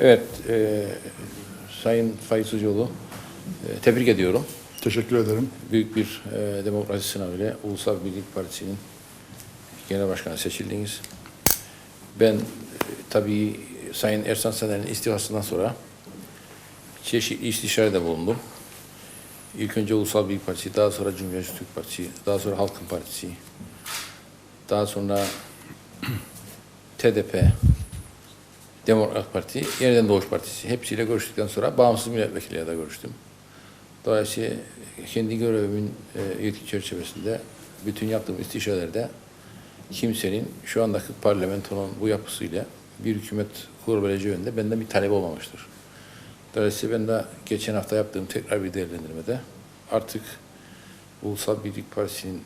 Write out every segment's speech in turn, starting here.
Evet, e, Sayın Faik Sucuoğlu, e, tebrik ediyorum. Teşekkür ederim. Büyük bir e, demokrasi sınavıyla Ulusal Birlik Partisi'nin genel başkanı seçildiniz. Ben e, tabii Sayın Ersan Saner'in istifasından sonra çeşitli istişarede bulundum. İlk önce Ulusal Birlik Partisi, daha sonra Cumhuriyet Türk Partisi, daha sonra Halkın Partisi, daha sonra TDP, Demokrat Parti, Yeniden Doğuş Partisi hepsiyle görüştükten sonra bağımsız milletvekiliyle de görüştüm. Dolayısıyla kendi görevimin e, çerçevesinde bütün yaptığım istişarelerde kimsenin şu andaki parlamentonun bu yapısıyla bir hükümet kurabileceği yönünde benden bir talep olmamıştır. Dolayısıyla ben de geçen hafta yaptığım tekrar bir değerlendirmede artık Ulusal Birlik Partisi'nin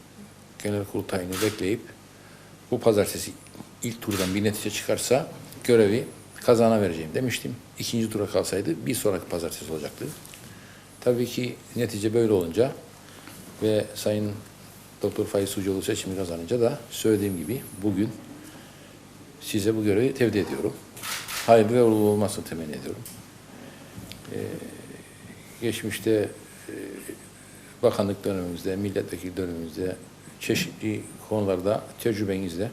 genel kurultayını bekleyip bu pazartesi ilk turdan bir netice çıkarsa görevi kazana vereceğim demiştim. İkinci tura kalsaydı bir sonraki pazartesi olacaktı. Tabii ki netice böyle olunca ve Sayın Doktor Faiz Sucuoğlu seçimi kazanınca da söylediğim gibi bugün size bu görevi tevdi ediyorum. Hayırlı ve uğurlu olmasını temenni ediyorum. Ee, geçmişte e, bakanlık dönemimizde, milletvekili dönemimizde çeşitli konularda tecrübenizle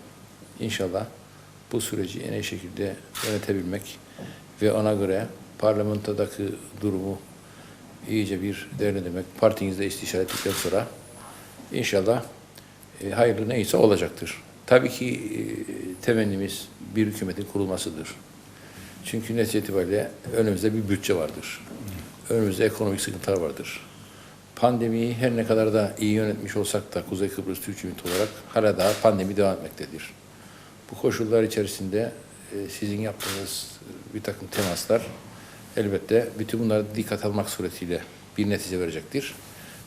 inşallah bu süreci en iyi şekilde yönetebilmek ve ona göre parlamentodaki durumu iyice bir değerlendirmek, partinizle istişare ettikten sonra inşallah e, hayırlı neyse olacaktır. Tabii ki e, temennimiz bir hükümetin kurulmasıdır. Çünkü netice itibariyle önümüzde bir bütçe vardır. Önümüzde ekonomik sıkıntılar vardır. Pandemiyi her ne kadar da iyi yönetmiş olsak da Kuzey Kıbrıs Türk Cumhuriyeti olarak hala daha pandemi devam etmektedir. Bu koşullar içerisinde e, sizin yaptığınız bir takım temaslar elbette bütün bunları dikkat almak suretiyle bir netice verecektir.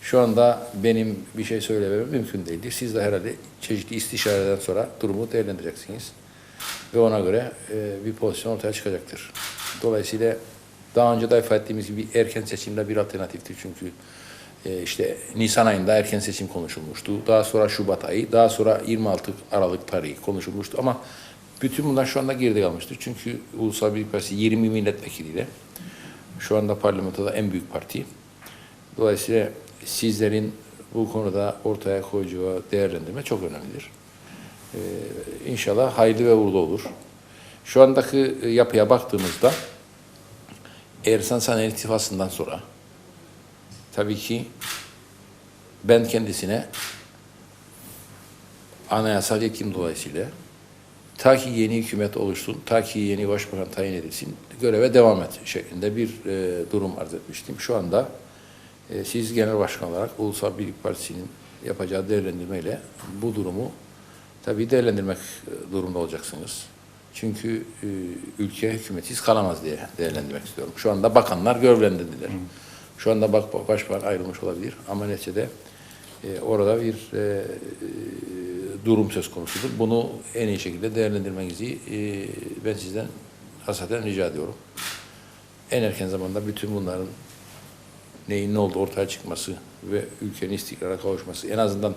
Şu anda benim bir şey söylemem mümkün değildir. Siz de herhalde çeşitli istişareden sonra durumu değerlendireceksiniz. Ve ona göre e, bir pozisyon ortaya çıkacaktır. Dolayısıyla daha önce de ifade ettiğimiz gibi erken seçimde bir alternatiftir. Çünkü işte Nisan ayında erken seçim konuşulmuştu. Daha sonra Şubat ayı, daha sonra 26 Aralık tarihi konuşulmuştu. Ama bütün bunlar şu anda geride kalmıştır. Çünkü Ulusal Birlik Partisi 20 milletvekiliyle şu anda parlamentoda en büyük parti. Dolayısıyla sizlerin bu konuda ortaya koyacağı değerlendirme çok önemlidir. Ee, inşallah hayırlı ve uğurlu olur. Şu andaki yapıya baktığımızda Ersan Saner İttifası'ndan sonra tabii ki ben kendisine anayasal yetkim dolayısıyla ta ki yeni hükümet oluşsun, ta ki yeni başbakan tayin edilsin, göreve devam et şeklinde bir e, durum arz etmiştim. Şu anda e, siz genel başkan olarak Ulusal Birlik Partisi'nin yapacağı değerlendirmeyle bu durumu tabii değerlendirmek e, durumunda olacaksınız. Çünkü e, ülke hükümetsiz kalamaz diye değerlendirmek istiyorum. Şu anda bakanlar görevlendirdiler. Şu anda bak, başbakan ayrılmış olabilir ama neticede e, orada bir e, durum söz konusudur. Bunu en iyi şekilde değerlendirmenizi e, ben sizden hasaten rica ediyorum. En erken zamanda bütün bunların neyin ne oldu ortaya çıkması ve ülkenin istikrara kavuşması en azından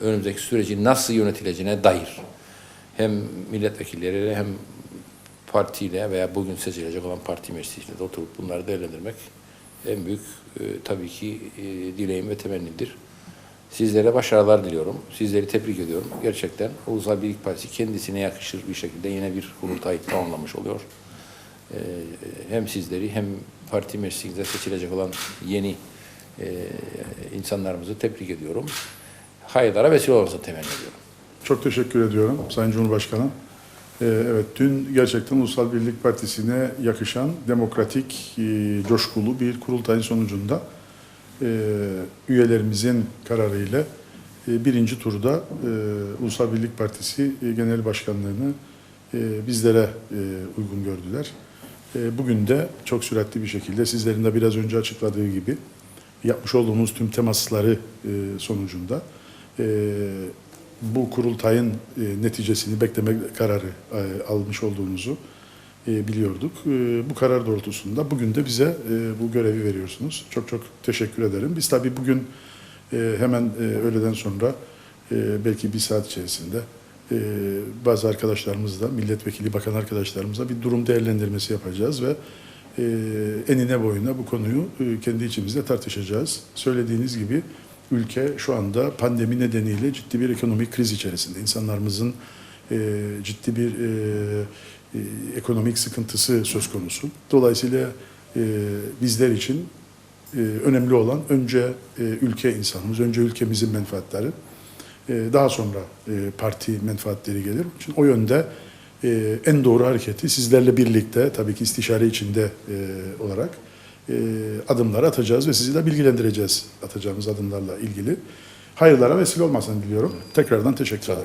önümüzdeki süreci nasıl yönetileceğine dair hem milletvekilleriyle hem partiyle veya bugün seçilecek olan parti meclisiyle de oturup bunları değerlendirmek en büyük e, tabii ki e, dileğim ve temennidir. Sizlere başarılar diliyorum. Sizleri tebrik ediyorum. Gerçekten Ulusal Birlik Partisi kendisine yakışır bir şekilde yine bir kurultay tamamlamış oluyor. Ee, hem sizleri hem parti meclisinde seçilecek olan yeni e, insanlarımızı tebrik ediyorum. Hayırlara vesile olmasını temenni ediyorum. Çok teşekkür ediyorum Sayın Cumhurbaşkanım. Ee, evet, dün gerçekten Ulusal Birlik Partisi'ne yakışan demokratik, e, coşkulu bir kurultayın sonucunda e, üyelerimizin kararıyla e, birinci turda Ulusal Birlik Partisi Genel Başkanlığını bizlere uygun gördüler. Bugün de çok süratli bir şekilde sizlerin de biraz önce açıkladığı gibi yapmış olduğumuz tüm temasları sonucunda bu kurultayın e, neticesini bekleme kararı e, almış olduğunuzu e, biliyorduk. E, bu karar doğrultusunda bugün de bize e, bu görevi veriyorsunuz. Çok çok teşekkür ederim. Biz tabii bugün e, hemen e, öğleden sonra e, belki bir saat içerisinde e, bazı arkadaşlarımızla, milletvekili, bakan arkadaşlarımızla bir durum değerlendirmesi yapacağız ve e, enine boyuna bu konuyu e, kendi içimizde tartışacağız. Söylediğiniz gibi ülke şu anda pandemi nedeniyle ciddi bir ekonomik kriz içerisinde. İnsanlarımızın e, ciddi bir e, e, ekonomik sıkıntısı söz konusu. Dolayısıyla e, bizler için e, önemli olan önce e, ülke insanımız, önce ülkemizin menfaatleri, e, daha sonra e, parti menfaatleri gelir. Onun için o yönde e, en doğru hareketi sizlerle birlikte tabii ki istişare içinde e, olarak e, adımları atacağız ve sizi de bilgilendireceğiz atacağımız adımlarla ilgili. Hayırlara vesile olmasını diliyorum. Tekrardan teşekkür ederim.